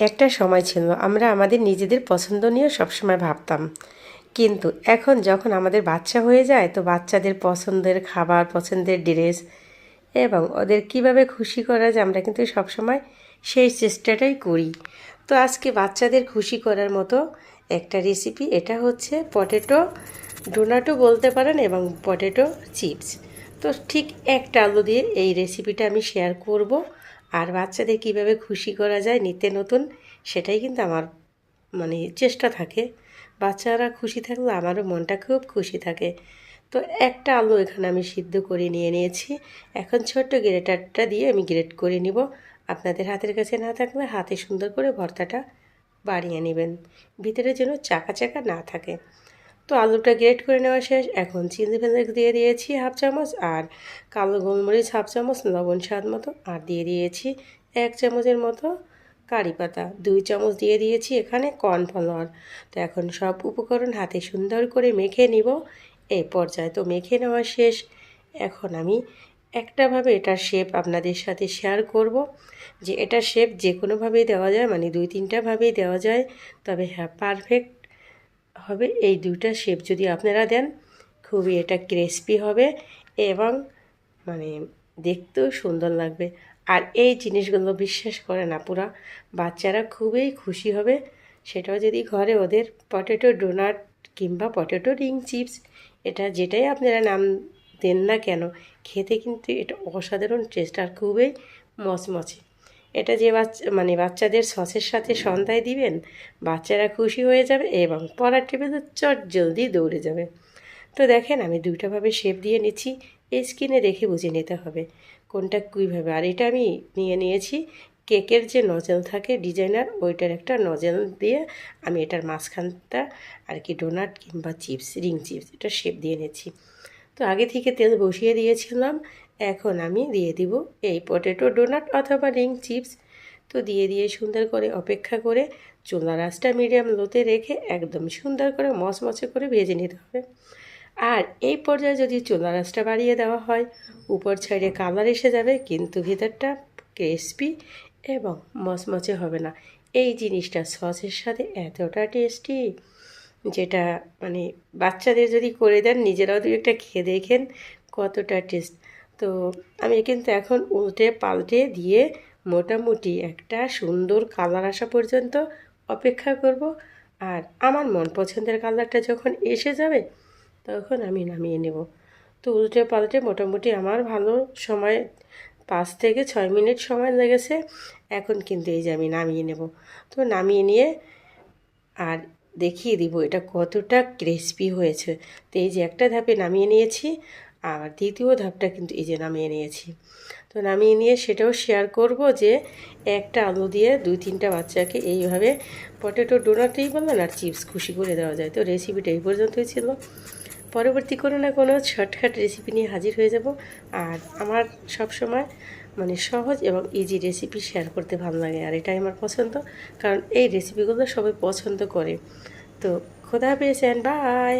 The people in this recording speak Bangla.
একটা সময় ছিল, আমরা আমাদের নিজেদের পছন্দ নিয়ে সবসময় ভাবতাম। কিন্তু এখন যখন আমাদের বাচ্চা হয়ে যায়, তো বাচ্চাদের পছন্দের খাবার, পছন্দের ড্রেস এবং ওদের কীভাবে খুশি করা যায়, আমরা কিন্তু সবসময় সেই চেষ্টাটাই করি। তো আজকে বাচ্চাদের খুশি করার মতো একটা রেসিপি এটা হচ্ছে পটেটো ডোনাটো বলতে পারেন এবং পটেটো চিপস তো ঠিক একটা আলু দিয়ে এই রেসিপিটা আমি শেয়ার করব। আর বাচ্চাদের কীভাবে খুশি করা যায় নিতে নতুন, সেটাই কিন্তু আমার মানে চেষ্টা থাকে। বাচ্চারা খুশি থাকলে আমারও মনটা খুব খুশি থাকে। তো একটা আলু এখানে আমি সিদ্ধ করে নিয়ে নিয়েছি। এখন ছোট্ট গ্রেটারটা দিয়ে আমি গ্রেট করে নিব। আপনাদের হাতের কাছে না থাকলে হাতে সুন্দর করে ভর্তাটা বাড়িয়ে নেবেন। ভিতরে যেন চাকা চাকা না থাকে। তো আলুটা গ্রেট করে নেওয়া শেষ। এখন চিলি ফ্লেক্স দিয়ে দিয়েছি হাফ চামচ আর কালো গোলমরিচ হাফ চামচ লবণ স্বাদ মতো। আর দিয়ে দিয়েছি এক চামচের মতো কারি পাতা। দুই চামচ দিয়ে দিয়েছি এখানে কর্নফ্লাওয়ার। তো এখন সব উপকরণ হাতে সুন্দর করে মেখে নিব। এই পর্যায়ে তো মেখে নেওয়া শেষ। এখন আমি একটাভাবে এটার শেপ আপনাদের সাথে শেয়ার করব। যে এটা শেপ যে কোনোভাবেই দেওয়া যায় মানে দুই তিনটাভাবেই দেওয়া যায়, তবে হ্যাঁ পারফেক্ট হবে। এই দুইটা শেপ যদি আপনারা দেন, খুবই এটা ক্রিসপি হবে এবং মানে দেখতেও সুন্দর লাগবে। আর এই জিনিসগুলো বিশ্বাস করে না পুরা বাচ্চারা খুবই খুশি হবে। সেটাও যদি ঘরে ওদের পটেটো ডোনাট কিংবা পটেটো রিং চিপস এটা যেটাই আপনারা নাম দেন না কেন, খেতে কিন্তু এটা অসাধারণ টেস্ট আর খুবই মচমচে। এটা যে বাচ্চা মানে বাচ্চাদের সসের সাথে সন্ধ্যায় দিবেন, বাচ্চারা খুশি হয়ে যাবে এবং পড়ার টেবিলে চট জলদি দৌড়ে যাবে। তো দেখেন আমি দুইটাভাবে শেপ দিয়ে নিচ্ছি, এই স্কিনে দেখে বুঝে নিতে হবে কোনটা কীভাবে। আর এটা আমি নিয়ে নিয়েছি, কেকের যে নজেল থাকে ডিজাইনার ওইটার একটা নজেল দিয়ে আমি এটার মাঝখানটা আর কি ডোনাট কিংবা চিপস রিং চিপস এটা শেপ দিয়ে নিয়েছি তো আগে থেকে তেল বসিয়ে দিয়েছিলাম। এখন আমি দিয়ে দিব এই পটেটো ডোনাট অথবা রিং চিপস তো দিয়ে দিয়ে সুন্দর করে অপেক্ষা করে চুলা রাসটা মিডিয়াম লোতে রেখে একদম সুন্দর করে মচমচে করে ভেজে নিতে হবে। আর এই পর্যায়ে যদি চুলা রাসটা বাড়িয়ে দেওয়া হয়, উপর সাইডে কালার এসে যাবে, কিন্তু ভিতরটা ক্রিসপি এবং মচমচে হবে না। এই জিনিসটা সসের সাথে এতটা টেস্টি যেটা মানে বাচ্চাদের যদি করে দেন, নিজেরাও দু একটা খেয়ে দেখেন কতটা টেস্ট তো আমি কিন্তু এখন উল্টে পাল্টে দিয়ে মোটামুটি একটা সুন্দর কালার আসা পর্যন্ত অপেক্ষা করব। আর আমার মন পছন্দের কালারটা যখন এসে যাবে, তখন আমি নামিয়ে নেব। তো উল্টে পাল্টে মোটামুটি আমার ভালো সময়, পাঁচ থেকে ছয় মিনিট সময় লেগেছে। এখন কিন্তু এই যে আমি নামিয়ে নেব। তো নামিয়ে নিয়ে আর দেখিয়ে দিব, এটা কতটা ক্রিসপি হয়েছে। তো এই যে একটা ধাপে নামিয়ে নিয়েছি আর দ্বিতীয় ধাপটা কিন্তু এই যে নামিয়ে নিয়েছি। তো নামিয়ে নিয়ে সেটাও শেয়ার করব যে একটা আলু দিয়ে দুই তিনটা বাচ্চাকে এইভাবে পটেটো ডোনাটেই বললেন আর চিপস খুশি করে দেওয়া যায়। তো রেসিপিটা এই পর্যন্তই ছিল। পরবর্তী কোনো না কোনো শর্টকাট রেসিপি নিয়ে হাজির হয়ে যাব। আর আমার সব সময় মানে সহজ এবং ইজি রেসিপি শেয়ার করতে ভালো লাগে, আর এটাই আমার পছন্দ। কারণ এই রেসিপিগুলো সবাই পছন্দ করে। তো খোদা পেয়েছেন বাই